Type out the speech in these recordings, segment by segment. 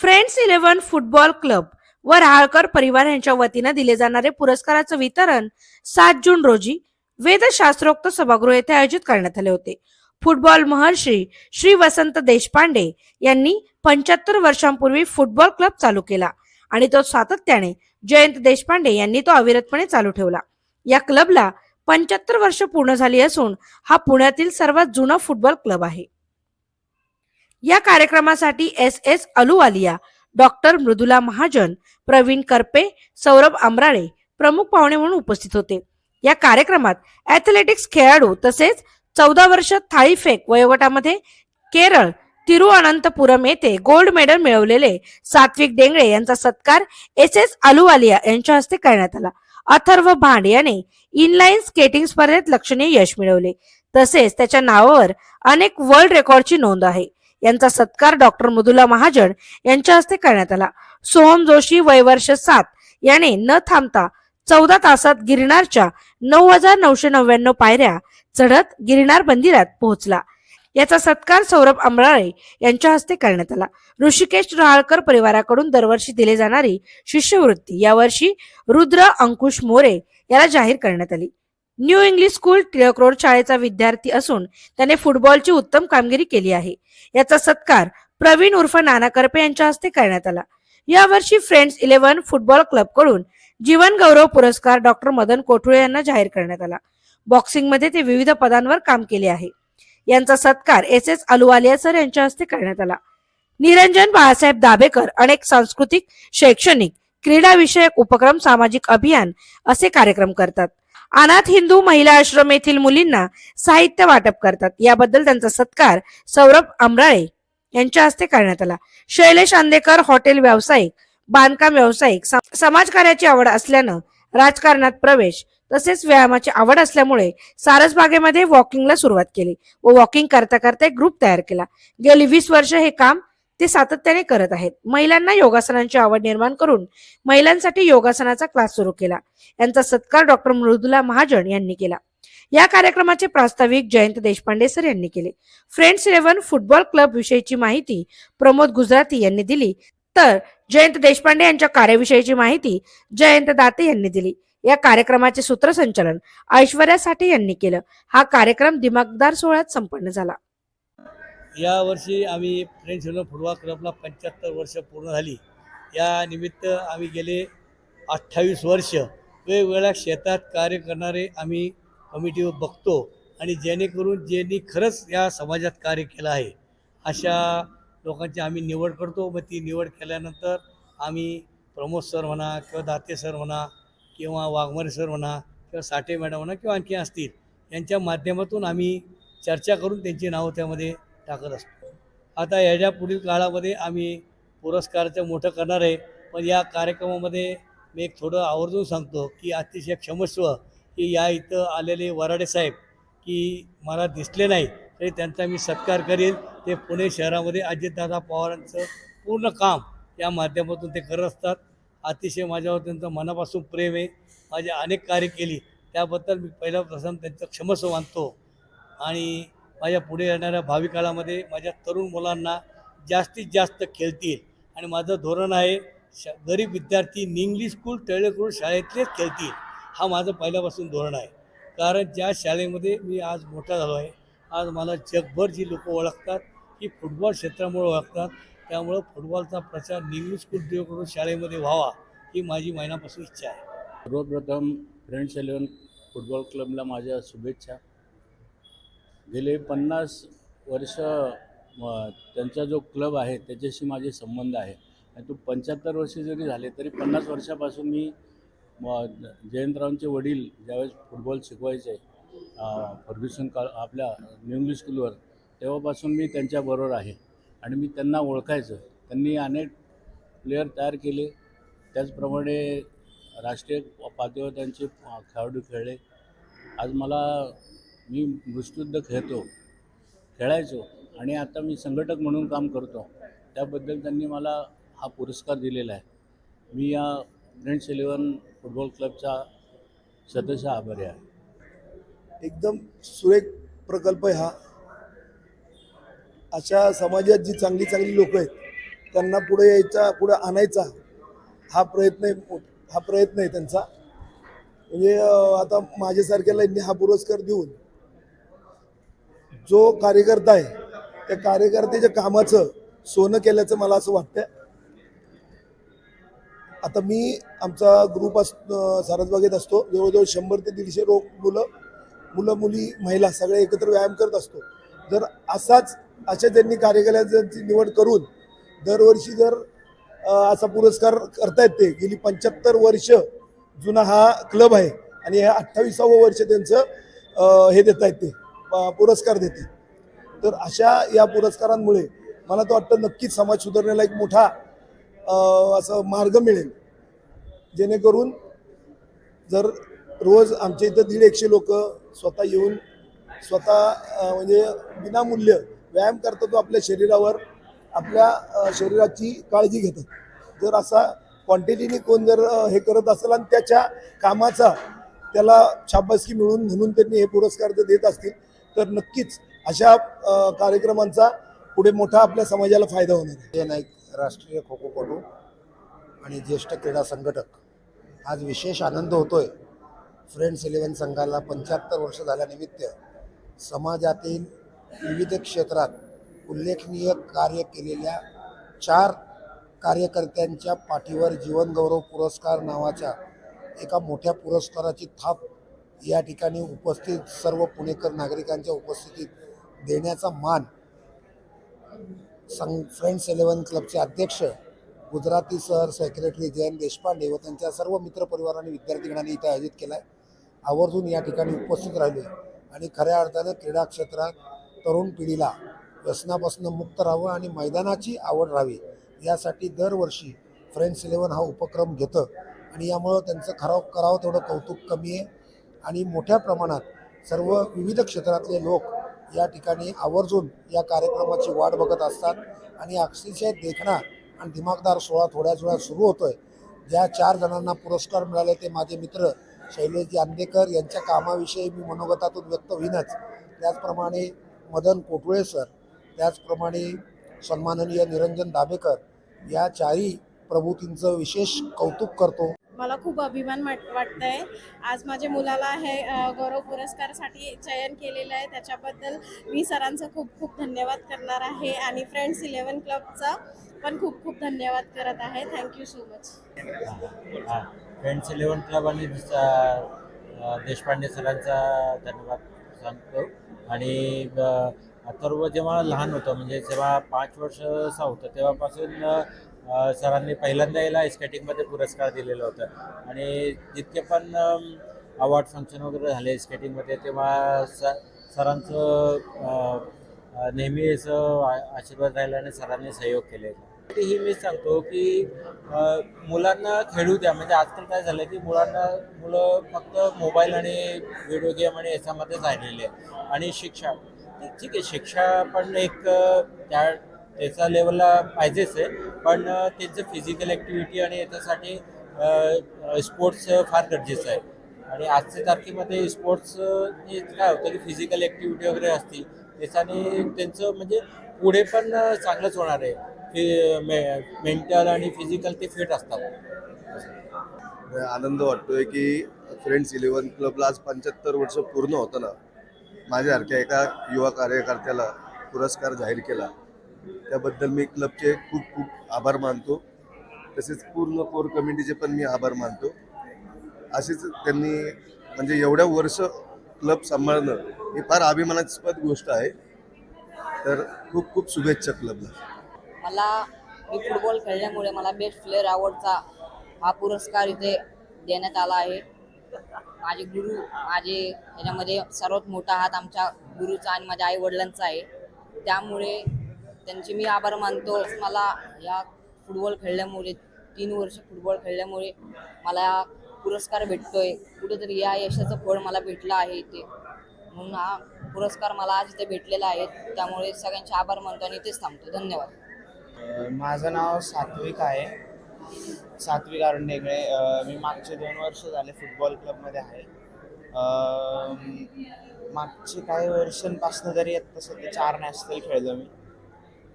Friends eleven football club व राहाळकर परिवार यांच्या वतीनं दिले जाणारे पुरस्काराचं वितरण सात जून रोजी वेदशास्त्रोक्त सभागृह येथे आयोजित करण्यात आले होते. फुटबॉल महर्षी श्री वसंत देशपांडे यांनी पंच्याहत्तर वर्षांपूर्वी फुटबॉल क्लब चालू केला आणि तो सातत्याने जयंत देशपांडे यांनी तो अविरतपणे चालू ठेवला. या क्लबला पंच्याहत्तर वर्ष पूर्ण झाली असून हा पुण्यातील सर्वात जुना फुटबॉल क्लब आहे. या कार्यक्रमासाठी S S Ahluwalia doctor Mridula Mahajan Praveen Karpe Saurabh Amrale प्रमुख पाहुणे म्हणून उपस्थित होते. या कार्यक्रमात ॲथलेटिक्स खेळाडू तसेच चौदा वर्ष थाळीफेक वयोगटामध्ये केरळ तिरुअनंतपुरम येथे गोल्ड मेडल मिळवलेले सात्विक डेंगळे यांचा सत्कार एस एस अलुवालिया यांच्या हस्ते करण्यात आला. अथर्व भांड याने इनलाईन स्केटिंग स्पर्धेत लक्षणीय यश मिळवले. तसेच त्याच्या नावावर अनेक वर्ल्ड रेकॉर्डची नोंद आहे. यांचा सत्कार डॉक्टर मृदुला महाजन यांच्या हस्ते करण्यात आला. सोहम जोशी वयवर्ष सात. याने न थांबता चौदा तासात गिरनारच्या नऊ हजार नऊशे नव्याण्णव पायऱ्या चढत गिरनार मंदिरात पोहोचला. याचा सत्कार सौरभ अमराळे यांच्या हस्ते करण्यात आला. ऋषिकेश रहाळकर परिवाराकडून दरवर्षी दिली जाणारी शिष्यवृत्ती यावर्षी रुद्र अंकुश मोरे याला जाहीर करण्यात आली. New English school Tilak road शाळेचा विद्यार्थी असून त्याने फुटबॉलची उत्तम कामगिरी केली आहे. याचा सत्कार प्रवीण उर्फ नाना करपे यांच्या हस्ते करण्यात आला. यावर्षी फ्रेंड्स इलेव्हन फुटबॉल क्लबकडून जीवन गौरव पुरस्कार डॉक्टर मदन कोठुळे यांना जाहीर करण्यात आला. बॉक्सिंगमध्ये ते विविध पदांवर काम केले आहे. यांचा सत्कार एस एस अलुवालिया सर यांच्या हस्ते करण्यात आला. निरंजन बाळासाहेब दाबेकर अनेक सांस्कृतिक शैक्षणिक क्रीडा विषयक उपक्रम सामाजिक अभियान असे कार्यक्रम करतात. अनाथ हिंदू महिला आश्रम येथील मुलींना साहित्य वाटप करतात. याबद्दल त्यांचा सत्कार सौरभ अमराळे यांच्या हस्ते करण्यात आला. शैलेश आंदेकर हॉटेल व्यावसायिक बांधकाम व्यावसायिक समाज समाजकार्याची आवड असल्यानं राजकारणात प्रवेश तसेच व्यायामाची आवड असल्यामुळे सारसबागेमध्ये वॉकिंगला सुरुवात केली व वॉकिंग करता करता एक ग्रुप तयार केला. गेली वीस वर्ष हे काम ते सातत्याने करत आहेत. महिलांना योगासनांची आवड निर्माण करून महिलांसाठी योगासनाचा क्लास सुरू केला. यांचा सत्कार डॉक्टर मृदुला महाजन यांनी केला. या कार्यक्रमाचे प्रास्ताविक जयंत देशपांडे सर यांनी केले. फ्रेंड्स इलेव्हन फुटबॉल क्लब विषयीची माहिती प्रमोद गुजराती यांनी दिली. तर जयंत देशपांडे यांच्या कार्याविषयीची माहिती जयंत दाते यांनी दिली. या कार्यक्रमाचे सूत्रसंचालन ऐश्वर्या साठे यांनी केलं. हा कार्यक्रम दिमागदार सोहळ्यात संपन्न झाला. यावर्षी आम्ही फ्रेंड्स इलेव्हन फुटबॉल क्लबला पंच्याहत्तर वर्ष पूर्ण झाली. या निमित्त आम्ही गेले अठ्ठावीस वर्ष. वेगवेगळ्या क्षेत्रात कार्य करणारे आम्ही कमिटीवर बघतो आणि जेणेकरून ज्यांनी खरंच या समाजात कार्य केलं आहे अशा लोकांची आम्ही निवड करतो. मग ती निवड केल्यानंतर आम्ही प्रमोद सर म्हणा किंवा दाते सर म्हणा किंवा वाघमारे सर म्हणा किंवा साठे मॅडम म्हणा किंवा आणखी असतील यांच्या माध्यमातून आम्ही चर्चा करून त्यांची नावं त्यामध्ये टाकत असतो. आता याच्या पुढील काळामध्ये आम्ही पुरस्काराचं मोठं करणार आहे. पण या कार्यक्रमामध्ये मी एक थोडं आवर्जून सांगतो की अतिशय क्षमस्व की या इथं आलेले वराडे साहेब की मला दिसले नाही तरी त्यांचा मी सत्कार करीन. ते पुणे शहरामध्ये अजितदादा पवारांचं पूर्ण काम या माध्यमातून ते करत असतात. अतिशय माझ्यावर त्यांचं मनापासून प्रेम आहे. माझे अनेक कार्य केली. त्याबद्दल मी पहिला त्यांचं क्षमस्व मानतो. आणि माझ्या पुढे येणाऱ्या भावी काळामध्ये माझ्या तरुण मुलांना जास्तीत जास्त खेळतील. आणि माझं धोरण आहे श गरीब विद्यार्थी निंगली स्कूल टेळेकरूड शाळेतलेच खेळतील. हा माझं पहिल्यापासून धोरण आहे. कारण ज्या शाळेमध्ये मी आज मोठा झालो आहे आज मला जगभर जी लोकं ओळखतात ही फुटबॉल क्षेत्रामुळे ओळखतात. त्यामुळं फुटबॉलचा प्रचार निंगली स्कूल टेळेकरूड शाळेमध्ये व्हावा ही माझी महिन्यापासून इच्छा आहे. सर्वप्रथम फ्रेंड्स इलेवन फुटबॉल क्लबला माझ्या शुभेच्छा. गेले पन्नास वर्ष त्यांचा जो क्लब आहे त्याच्याशी माझे संबंध आहे. आणि तो पंच्याहत्तर वर्ष जरी झाले तरी पन्नास वर्षापासून मी म, जयंतरावांचे वडील ज्यावेळेस फुटबॉल शिकवायचे फर्ग्युसन कॉल आपल्या न्यू इंग्लिश स्कूलवर तेव्हापासून मी त्यांच्याबरोबर आहे. आणि मी त्यांना ओळखायचं. त्यांनी अनेक प्लेयर तयार केले. त्याचप्रमाणे राष्ट्रीय पातळीवर त्यांचे खेळाडू खेळले. आज मला मी मुष्टियुद्ध खेळतो खेळायचो आणि आता मी संघटक म्हणून काम करतो. त्याबद्दल त्यांनी मला हा पुरस्कार दिलेला आहे. मी या ग्रँड इलेवन फुटबॉल क्लबचा सदस्य आभारी आहे. एकदम सुरेख प्रकल्प आहे हा. अशा समाजात जी चांगली चांगली लोक आहेत त्यांना पुढे यायचा पुढे आणायचा हा प्रयत्न आहे हा प्रयत्न आहे त्यांचा. म्हणजे आता माझ्यासारख्याला यांनी हा पुरस्कार देऊन जो कार्यकर्ता आहे त्या कार्यकर्त्याच्या कामाचं सोनं केल्याचं मला असं वाटतं आता मी आमचा ग्रुप अस सारसबागेत असतो. जवळजवळ शंभर ते दीडशे रोग मुलं मुलं मुली महिला सगळे एकत्र व्यायाम करत असतो. जर असाच अशा त्यांनी कार्यकर्त्यांची निवड करून दरवर्षी जर असा पुरस्कार करतायत ते गेली पंच्याहत्तर वर्ष जुना हा क्लब आहे आणि हे अठ्ठावीसावं वर्ष त्यांचं हे देत आहेत ते. पुरस्कार देते तर अशा या पुरस्कारांमुळे मला तर वाटतं नक्कीच समाज सुधारण्याला एक मोठा असं मार्ग मिळेल. जेणेकरून जर रोज आमच्या इथं दीड एकशे लोक स्वतः येऊन स्वतः म्हणजे विनामूल्य व्यायाम करतात तो आपल्या शरीरावर आपल्या शरीराची काळजी घेतात. जर असा क्वांटिटीने कोण जर हे करत असेल आणि त्याच्या कामाचा त्याला शाबासकी मिळून म्हणून त्यांनी हे पुरस्कार जर देत असतील तर नक्कीच अशा कार्यक्रमांचा पुढे मोठा आपल्या समाजाला फायदा होणार आहे. नाईक राष्ट्रीय खो खोपटू आणि ज्येष्ठ क्रीडा संघटक. आज विशेष आनंद होतोय. फ्रेंड्स इलेव्हन संघाला पंच्याहत्तर वर्ष झाल्यानिमित्त समाजातील विविध क्षेत्रात उल्लेखनीय कार्य केलेल्या चार कार्यकर्त्यांच्या पाठीवर जीवनगौरव पुरस्कार नावाच्या एका मोठ्या पुरस्काराची थाप या ठिकाणी उपस्थित सर्व पुणेकर नागरिकांच्या उपस्थितीत देण्याचा मान संग फ्रेंड्स इलेव्हन क्लबचे अध्यक्ष गुजराती सर सेक्रेटरी जयंत देशपांडे व त्यांच्या सर्व मित्रपरिवारांनी विद्यार्थीगणांनी इथे आयोजित केला आहे आवर्जून या ठिकाणी उपस्थित राहिले. आणि खऱ्या अर्थानं क्रीडा क्षेत्रात तरुण पिढीला व्यसनापासून मुक्त राहावं आणि मैदानाची आवड राहावी यासाठी दरवर्षी फ्रेंड्स इलेव्हन हा उपक्रम घेतं. आणि यामुळं त्यांचं खराव करावं तेवढं कौतुक कमी आहे. आणि मोठ्या प्रमाणात सर्व विविध क्षेत्रातले लोक या ठिकाणी आवर्जून या कार्यक्रमाची वाट बघत असतात. आणि अक्षरशय देखणा आणि दिमागदार सोहळा थोड्याच वेळात सुरू होतोय. ज्या चार जणांना पुरस्कार मिळाले ते माझे मित्र शैलेशजी आंदेकर यांच्या कामाविषयी मी मनोगतातून व्यक्त होईनच. त्याचप्रमाणे मदन कोटुळे सर त्याचप्रमाणे सन्माननीय निरंजन दाभेकर या चारही प्रभूतींचं विशेष कौतुक करतो. मला खूप अभिमान वाट आहे आज माझ्या मुलाला हे गौरव पुरस्कारासाठी चयन केलेलं आहे. त्याच्याबद्दल मी सरांचं खूप खूप धन्यवाद करणार आहे आणि फ्रेंड्स इलेवन क्लबचा पण खूप खूप धन्यवाद करत आहे. Thank you so much friends eleven club आणि देशपांडे सरांचा धन्यवाद सांगतो. आणि अथर्व जेव्हा लहान होतं म्हणजे जेव्हा पाच वर्षाचा होतं तेव्हापासून सरांनी पहिल्यांदा याला स्केटिंगमध्ये पुरस्कार दिलेला होता. आणि जितके पण अवॉर्ड फंक्शन वगैरे झाले स्केटिंगमध्ये तेव्हा स सरांचं नेहमी असं आशीर्वाद राहिला आणि सरांनी सहयोग केले. ही मी सांगतो की मुलांना खेळू द्या. म्हणजे आजकाल काय झालं की मुलांना मुलं फक्त मोबाईल आणि व्हिडिओ गेम आणि याच्यामध्येच राहिलेले आहे आणि शिक्षा. ठीक आहे शिक्षा पण एक त्या त्याच्या लेवलला पाहिजेच आहे. पण त्याचं त्यांचं फिजिकल ॲक्टिव्हिटी आणि याच्यासाठी स्पोर्ट्स फार गरजेचं आहे. आणि आजच्या तारखेमध्ये स्पोर्ट्स काय होतं की फिजिकल ॲक्टिव्हिटी वगैरे असतील त्याच्याने त्यांचं म्हणजे पुढे पण चांगलंच होणार आहे. फि मे मेंटल आणि फिजिकल ते फिट असतात. आनंद वाटतोय की फ्रेंड्स इलेव्हन क्लबला आज पंच्याहत्तर वर्ष पूर्ण होतं ना. माझ्यासारख्या एका युवा कार्यकर्त्याला पुरस्कार जाहीर केला. त्याबद्दल मी क्लबचे खूप खूप आभार मानतो. तसेच पूर्ण कोर कमिटीचे पण मी आभार मानतो. असेच त्यांनी म्हणजे एवढ्या वर्ष क्लब सांभाळणं ही फार अभिमानास्पद गोष्ट आहे. तर खूप खूप शुभेच्छा क्लबला. मला मी फुटबॉल खेळल्यामुळे मला बेस्ट प्लेअर अवॉर्डचा हा पुरस्कार इथे देण्यात आला आहे. माझे गुरु माझे याच्यामध्ये सर्वात मोठा हात आमच्या गुरुचा आणि माझ्या आई वडिलांचा आहे. त्यामुळे त्यांचे मी आभार मानतो. मला या फुटबॉल खेळल्यामुळे तीन वर्ष फुटबॉल खेळल्यामुळे मला या पुरस्कार भेटतोय. कुठेतरी या यशाचं फळ मला भेटलं आहे इथे. म्हणून हा पुरस्कार मला आज इथे भेटलेला आहे. त्यामुळे सगळ्यांचे आभार मानतो आणि इथेच थांबतो. धन्यवाद. माझं नाव सात्विक आहे. सात्विक अरुण ढेकळे मी मागचे दोन वर्ष झाले फुटबॉल क्लबमध्ये आहे. मागचे काही वर्षांपासून तरी आत्ता सध्या चार नॅशनल खेळलो मी.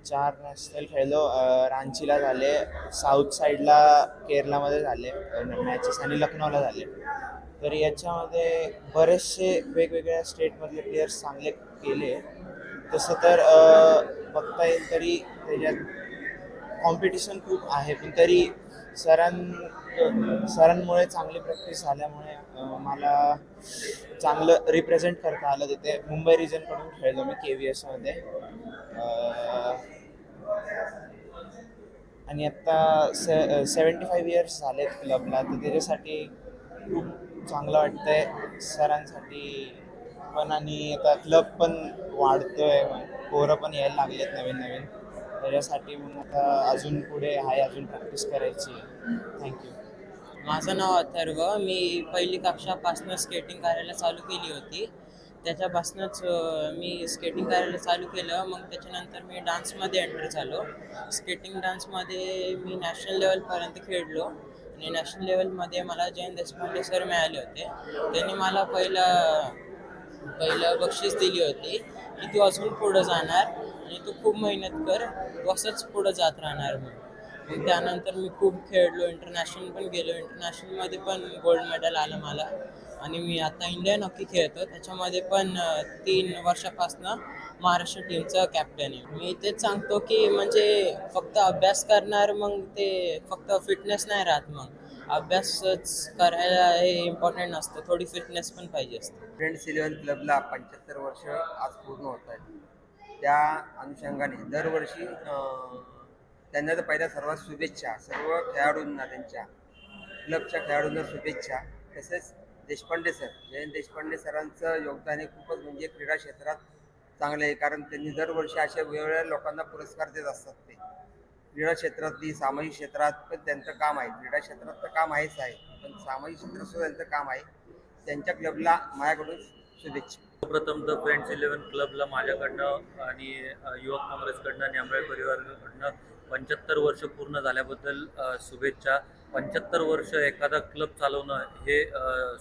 चार नॅशनल खेळलो रांचीला झाले साऊथ साईडला केरलामध्ये झाले मॅचेस आणि लखनौला झाले. तर याच्यामध्ये बरेचसे वेगवेगळ्या स्टेटमधले प्लेयर्स चांगले केले तसं तर बघता येईल तरी त्याच्यात कॉम्पिटिशन खूप आहे पण तरी सरां सरांमुळे चांगली प्रॅक्टिस झाल्यामुळे मला चांगलं रिप्रेझेंट करता आलं तिथे. मुंबई रिजनकडून खेळलो मी के व्ही एसमध्ये आणि आत्ता से सेवन्टी फाईव्ह इयर्स झालेत क्लबला तर त्याच्यासाठी खूप चांगलं वाटतंय सरांसाठी. पण आणि आता क्लब पण वाढतोय. पोरं पण यायला लागलेत नवीन नवीन. त्याच्यासाठी मग आता अजून पुढे आहे अजून प्रॅक्टिस करायची आहे. थँक्यू माझं नाव अथर्व. मी पहिली कक्षापासून स्केटिंग करायला चालू केली होती. त्याच्यापासूनच मी स्केटिंग करायला चालू केलं. मग त्याच्यानंतर मी डान्समध्ये एंटर झालो. स्केटिंग डान्समध्ये मी नॅशनल लेवलपर्यंत खेळलो. आणि नॅशनल लेवलमध्ये मला जयंत देशपांडे सर मिळाले होते. त्यांनी मला पहिलं पहिलं बक्षीस दिली होती की तू अजून पुढं जाणार आणि तू खूप मेहनत कर. तू असंच पुढं जात राहणार मग त्यानंतर मी खूप खेळलो इंटरनॅशनल पण गेलो. इंटरनॅशनलमध्ये पण गोल्ड मेडल आलं मला. आणि मी आता इंडियन हॉकी खेळतो. त्याच्यामध्ये पण तीन वर्षापासनं महाराष्ट्र टीमचं कॅप्टन आहे. मी तेच सांगतो की म्हणजे फक्त अभ्यास करणार मग ते फक्त फिटनेस नाही राहत मग. अभ्यासच करायला हे इम्पॉर्टंट असतं थोडी फिटनेस पण पाहिजे असते. फ्रेंड्स इलेव्हन क्लबला पंच्याहत्तर वर्ष आज पूर्ण होत आहेत. त्या अनुषंगाने दरवर्षी त्यांना तर पहिल्या सर्वात शुभेच्छा सर्व खेळाडूंना त्यांच्या क्लबच्या खेळाडूंना शुभेच्छा. तसेच देशपांडे सर जयंत देशपांडे सरांचं योगदान हे खूपच म्हणजे क्रीडा क्षेत्रात चांगलं आहे. कारण त्यांनी दरवर्षी अशा वेगवेगळ्या लोकांना पुरस्कार देत असतात ते. क्रीडा क्षेत्रातली सामाजिक क्षेत्रात पण त्यांचं काम आहे. क्रीडा क्षेत्रात तर काम आहेच आहे. पण सामाजिक क्षेत्रात सुद्धा त्यांचं काम आहे. त्यांच्या क्लबला माझ्याकडून शुभेच्छा. प्रथम द फ्रेंड्स इलेव्हन क्लबला माझ्याकडनं आणि युवक काँग्रेसकडनं आणि परिवाराकडनं पंच्याहत्तर वर्ष पूर्ण झाल्याबद्दल शुभेच्छा. पंच्याहत्तर वर्ष एखादा क्लब चालवणं हे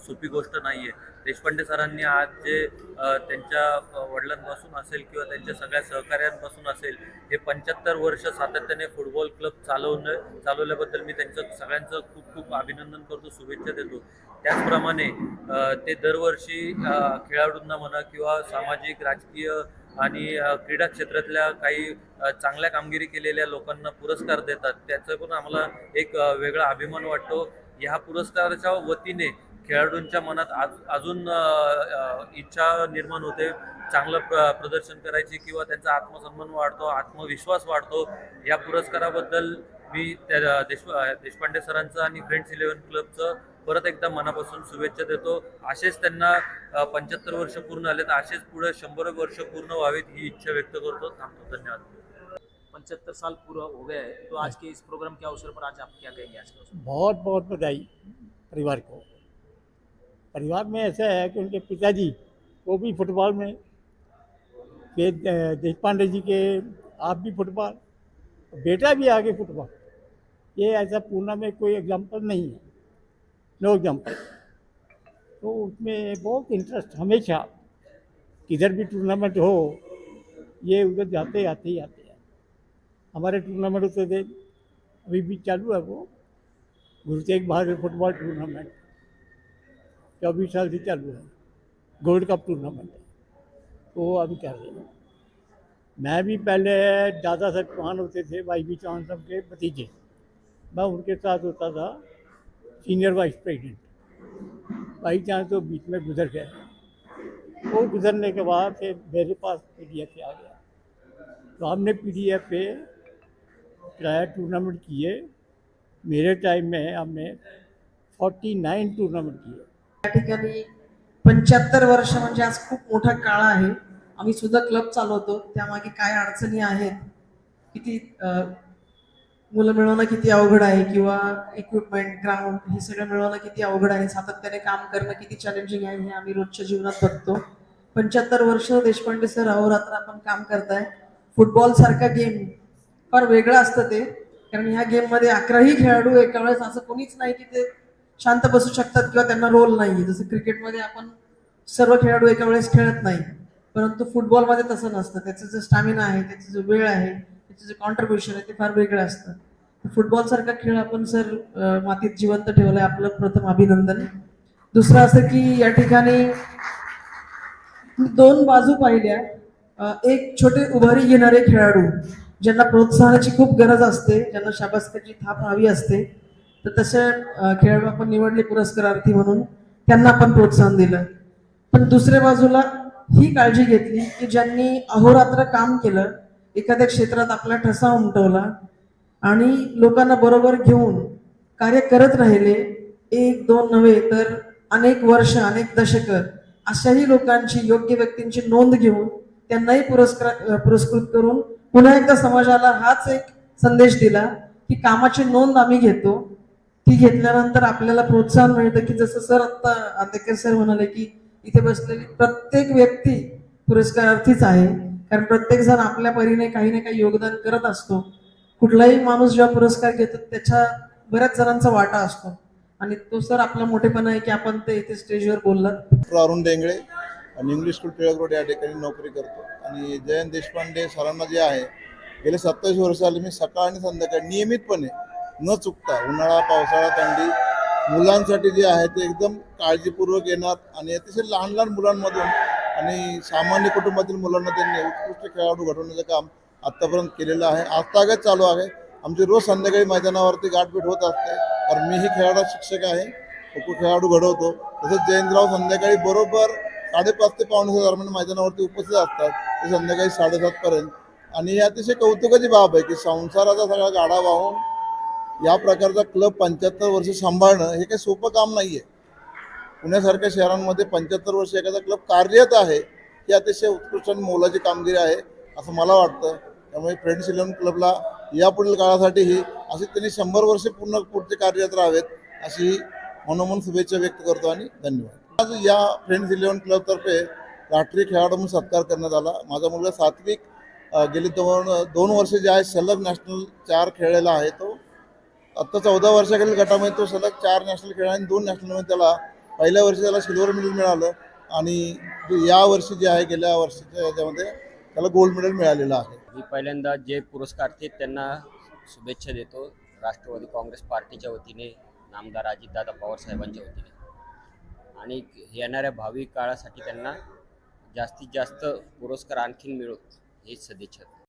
सोपी गोष्ट नाही आहे देशपांडे सरांनी आज जे त्यांच्या वडिलांपासून असेल किंवा त्यांच्या सगळ्या सहकार्यांपासून असेल हे पंच्याहत्तर वर्ष सातत्याने फुटबॉल क्लब चालवणं चालवल्याबद्दल मी त्यांचं सगळ्यांचं खूप खूप अभिनंदन करतो शुभेच्छा देतो. त्याचप्रमाणे ते दरवर्षी खेळाडूंना खेळाडूंना म्हणा किंवा सामाजिक राजकीय आणि क्रीडा क्षेत्रातल्या काही चांगल्या कामगिरी केलेल्या लोकांना पुरस्कार देतात त्याचं पण आम्हाला एक वेगळा अभिमान वाटतो. ह्या पुरस्काराच्या वतीने खेळाडूंच्या मनात आज अजून इच्छा निर्माण होते. चांगलं प्र प्रदर्शन करायची किंवा त्यांचा आत्मसन्मान वाढतो आत्मविश्वास वाढतो. या पुरस्काराबद्दल मी त्या देश देशपांडे सरांचं आणि फ्रेंड्स इलेव्हन क्लबचं परत एकदा मनापासून शुभेच्छा देतो. असेच त्यांना पंच्याहत्तर वर्ष पूर्ण झाले तर असेच पुढे शंभर वर्ष पूर्ण व्हावेत ही इच्छा व्यक्त करतो. थांबतो. धन्यवाद. पचहत्तर साल पूरा हो गया है. तो आज के इस प्रोग्राम के अवसर पर आज आप क्या कहेंगे आज के अवसर पर? बहुत बहुत बधाई परिवार को। परिवार में ऐसा है कि उनके पिताजी वो भी फुटबॉल में देश पांडे जी के आप भी फुटबॉल बेटा भी आगे फुटबॉल। ये ऐसा पूना में कोई एग्ज़ाम्पल नहीं है। नो एग्ज़ाम्पल तो उसमें बहुत इंटरेस्ट हमेशा किधर भी टूर्नामेंट हो, ये उधर जाते, आते ही आते हैं। हमारे टूर्नामेंट होते थे, अभी भी चालू है वो। गुरु तेग बहादुर फुटबॉल टूर्नामेंट चौबीस साल से चालू है। गोल्ड कप टूर्नामेंट तो अभी कर रहे हैं? मैं भी पहले दादा साहब चौहान होते थे, भाई भी चौहान साहब के भतीजे। मैं उनके साथ होता था senior vice president by chance तो बीच में गुजर गए वो गुजरने के बाद फिर मेरे पास पी डी एफ आ गया तो हमने पी डी एफ पे प्रायर टूर्नामेंट किए मेरे टाइम में हमने फोर्टी नाइन टूर्नामेंट किए त्या ठिकाणी पंच्याहत्तर वर्ष म्हणजे आज खूप मोठा काळ आहे. आम्ही सुद्धा क्लब चालवतो. त्यामागे काय अडचणी आहेत? किती अं, मुलं मिळवणं किती अवघड आहे किंवा इक्विपमेंट ग्राउंड हे सगळं मिळवणं किती अवघड आहे? सातत्याने काम करणं किती चॅलेंजिंग आहे हे आम्ही रोजच्या जीवनात बघतो. पंच्याहत्तर वर्ष देशपांडे सर अहोरात्र आपण काम करताय. फुटबॉल सारखा गेम फार वेगळं असतं ते. कारण ह्या गेममध्ये अकराही खेळाडू एका वेळेस असं कोणीच नाही की ते शांत बसू शकतात किंवा त्यांना रोल नाही जसं क्रिकेटमध्ये आपण सर्व खेळाडू एका वेळेस खेळत नाही. परंतु फुटबॉलमध्ये तसं नसतं. त्याचं जो स्टॅमिना आहे त्याचा जो वेळ आहे त्याचं जे कॉन्ट्रीब्युशन आहे ते फार वेगळं असतं. फुटबॉल सारखा खेळ आपण सर मातीत जिवंत ठेवलाय आपलं प्रथम अभिनंदन. दुसरं असं की या ठिकाणी दोन बाजू पाहिल्या. एक छोटे उभारी घेणारे खेळाडू ज्यांना प्रोत्साहनाची खूप गरज असते ज्यांना शाबासकीची थाप हवी असते. तर तसे खेळाडू आपण निवडले पुरस्कारार्थी म्हणून त्यांना आपण प्रोत्साहन दिलं. पण दुसऱ्या बाजूला ही काळजी घेतली की ज्यांनी अहोरात्र काम केलं एखाद्या क्षेत्रात आपला ठसा उमटवला आणि लोकांना बरोबर घेऊन कार्य करत राहिले एक दोन नव्हे तर अनेक वर्ष अनेक दशक अशाही लोकांची योग्य व्यक्तींची नोंद घेऊन त्यांनाही पुरस्कार पुरस्कृत करून पुन्हा एकदा समाजाला हाच एक संदेश दिला की कामाची नोंद आम्ही घेतो. ती घेतल्यानंतर आपल्याला प्रोत्साहन मिळतं की जसं सर आत्ता आंबेडकर सर म्हणाले की इथे बसलेली प्रत्येक व्यक्ती पुरस्कारार्थीच आहे. कारण प्रत्येक जण आपल्या परीने काही ना काही योगदान करत असतो. कुठलाही माणूस जेव्हा पुरस्कार घेतो त्याच्या बऱ्याच जणांचा वाटा असतो. आणि तो सर आपला मोठेपणा आहे की आपण ते इथे स्टेजवर बोललात. अरुण डेंगळे आणि इंग्लिश स्कूल टिळक रोड या ठिकाणी नोकरी करतो. आणि जयंत देशपांडे सरांना जे आहे गेले सत्तावीस वर्ष आले मी सकाळ आणि संध्याकाळी नियमितपणे न चुकता उन्हाळा पावसाळा थंडी मुलांसाठी जे आहे ते एकदम काळजीपूर्वक येणार. आणि अतिशय लहान लहान मुलांमधून आणि सामान्य कुटुंबातील मुलांना त्यांनी उत्कृष्ट खेळाडू घडवण्याचं काम आत्तापर्यंत केलेलं आहे. आजतागत चालू आहे. आमची रोज संध्याकाळी मैदानावरती गाठभेट होत असते. कारण मीही खेळाडू शिक्षक आहे. खो खो खेळाडू घडवतो. तसंच जयंतराव संध्याकाळी बरोबर साडेपाच ते पावणे दरम्यान मैदानावरती उपस्थित असतात. ते संध्याकाळी साडेसातपर्यंत आणि ही अतिशय कौतुकाची बाब आहे की संसाराचा सगळा गाडा वाहून या प्रकारचा क्लब पंच्याहत्तर वर्ष सांभाळणं हे काही सोपं काम नाही आहे पुण्यासारख्या शहरांमध्ये पंच्याहत्तर वर्ष एखादा क्लब कार्यरत आहे ही अतिशय उत्कृष्ट आणि मोलाची कामगिरी आहे असं मला वाटतं. त्यामुळे फ्रेंड्स इलेव्हन क्लबला यापुढील काळासाठीही असे त्यांनी शंभर वर्षे पूर्ण पुढचे कार्यरत राहावेत अशी मनोमन शुभेच्छा व्यक्त करतो आणि धन्यवाद. आज या फ्रेंड्स इलेव्हन क्लबतर्फे राष्ट्रीय खेळाडू म्हणून सत्कार करण्यात आला. माझा मुलगा सात्विक गेली दोन दोन वर्ष जे आहे सलग नॅशनल चार खेळलेला आहे तो. आत्ता चौदा वर्षाखालील गटामध्ये तो सलग चार नॅशनल खेळला आणि दोन नॅशनलमध्ये त्याला पहिल्या वर्षी त्याला सिल्वर मेडल मिळालं आणि या वर्षी जे आहे गेल्या वर्षीच्या याच्यामध्ये त्याला गोल्ड मेडल मिळालेलं आहे. मी पहिल्यांदा जे पुरस्कार ते त्यांना शुभेच्छा देतो. राष्ट्रवादी काँग्रेस पार्टीच्या वतीने नामदार अजितदादा पवार साहेबांच्या वतीने. आणि येणाऱ्या भावी काळासाठी त्यांना जास्तीत जास्त पुरस्कार आणखीन मिळोत हे सदिच्छा.